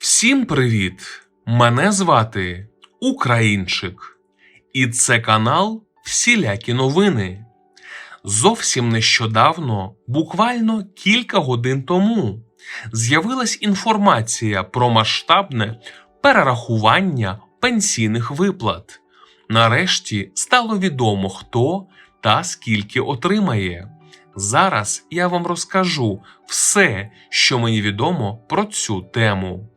Всім привіт! Мене звати Українчик, і це канал Всілякі новини. Зовсім нещодавно, буквально кілька годин тому, з'явилась інформація про масштабне перерахування пенсійних виплат. Нарешті стало відомо, хто та скільки отримає. Зараз я вам розкажу все, що мені відомо про цю тему.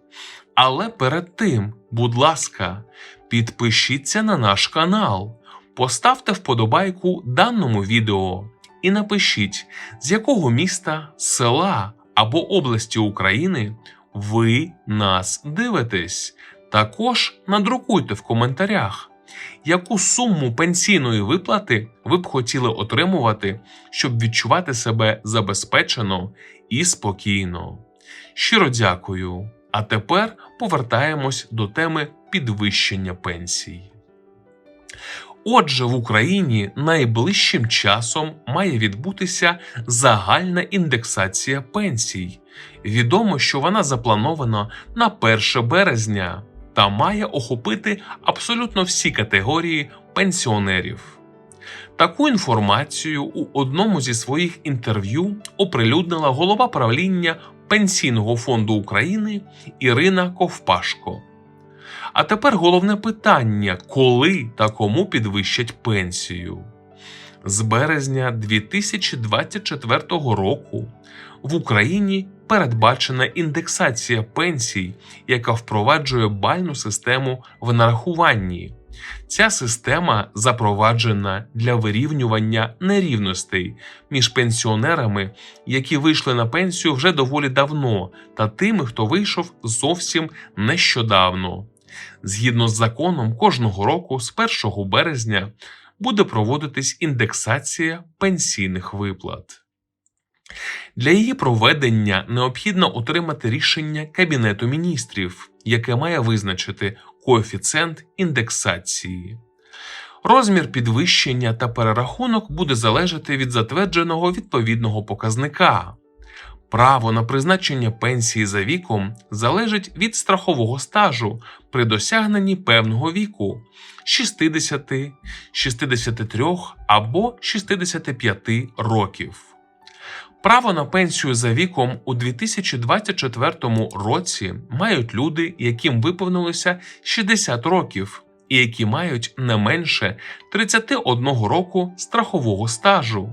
Але перед тим, будь ласка, підпишіться на наш канал, поставте вподобайку даному відео і напишіть, з якого міста, села або області України ви нас дивитесь. Також надрукуйте в коментарях, яку суму пенсійної виплати ви б хотіли отримувати, щоб відчувати себе забезпечено і спокійно. Щиро дякую. А тепер повертаємось до теми підвищення пенсій. Отже, в Україні найближчим часом має відбутися загальна індексація пенсій. Відомо, що вона запланована на 1 березня та має охопити абсолютно всі категорії пенсіонерів. Таку інформацію у одному зі своїх інтерв'ю оприлюднила голова правління Пенсійного фонду України Ірина Ковпашко. А тепер головне питання: коли та кому підвищать пенсію? З березня 2024 року в Україні передбачена індексація пенсій, яка впроваджує бальну систему в нарахуванні. Ця система запроваджена для вирівнювання нерівностей між пенсіонерами, які вийшли на пенсію вже доволі давно, та тими, хто вийшов зовсім нещодавно. Згідно з законом, кожного року, з 1 березня, буде проводитись індексація пенсійних виплат. Для її проведення необхідно отримати рішення Кабінету міністрів, яке має визначити коефіцієнт індексації. Розмір підвищення та перерахунок буде залежати від затвердженого відповідного показника. Право на призначення пенсії за віком залежить від страхового стажу при досягненні певного віку 60, 63 або 65 років. Право на пенсію за віком у 2024 році мають люди, яким виповнилося 60 років, і які мають не менше 31 року страхового стажу.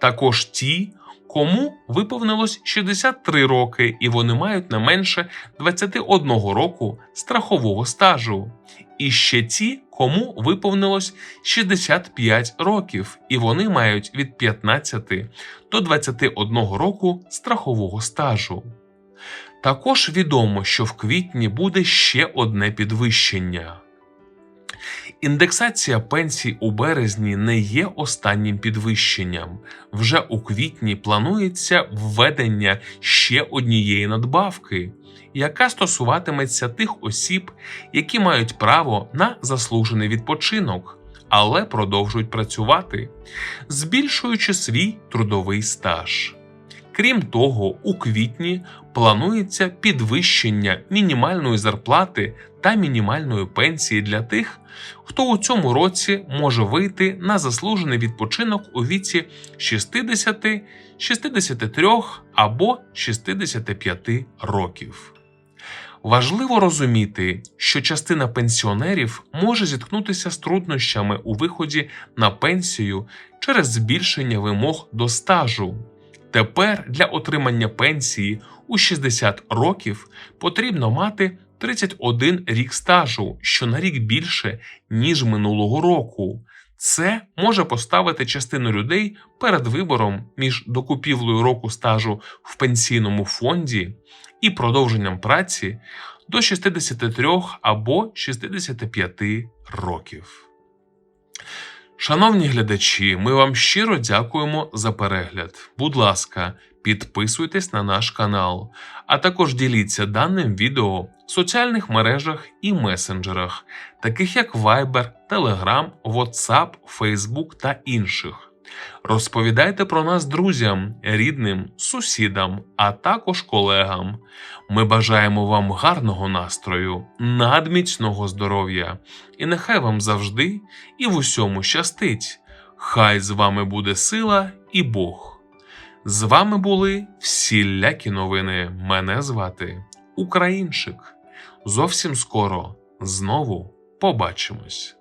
Також ті, кому виповнилось 63 роки, і вони мають не менше 21 року страхового стажу. І ще ті, кому виповнилось 65 років, і вони мають від 15 до 21 року страхового стажу. Також відомо, що в квітні буде ще одне підвищення. Індексація пенсій у березні не є останнім підвищенням. Вже у квітні планується введення ще однієї надбавки, яка стосуватиметься тих осіб, які мають право на заслужений відпочинок, але продовжують працювати, збільшуючи свій трудовий стаж. Крім того, у квітні планується підвищення мінімальної зарплати та мінімальної пенсії для тих, хто у цьому році може вийти на заслужений відпочинок у віці 60, 63 або 65 років. Важливо розуміти, що частина пенсіонерів може зіткнутися з труднощами у виході на пенсію через збільшення вимог до стажу. Тепер для отримання пенсії у 60 років потрібно мати 31 рік стажу, що на рік більше, ніж минулого року. Це може поставити частину людей перед вибором між докупівлею року стажу в пенсійному фонді і продовженням праці до 63 або 65 років. Шановні глядачі, ми вам щиро дякуємо за перегляд. Будь ласка, підписуйтесь на наш канал, а також діліться даним відео в соціальних мережах і месенджерах, таких як Viber, Telegram, WhatsApp, Facebook та інших. Розповідайте про нас друзям, рідним, сусідам, а також колегам. Ми бажаємо вам гарного настрою, надміцного здоров'я, і нехай вам завжди і в усьому щастить. Хай з вами буде сила і Бог. З вами були всілякі новини. Мене звати Українчик. Зовсім скоро знову побачимось.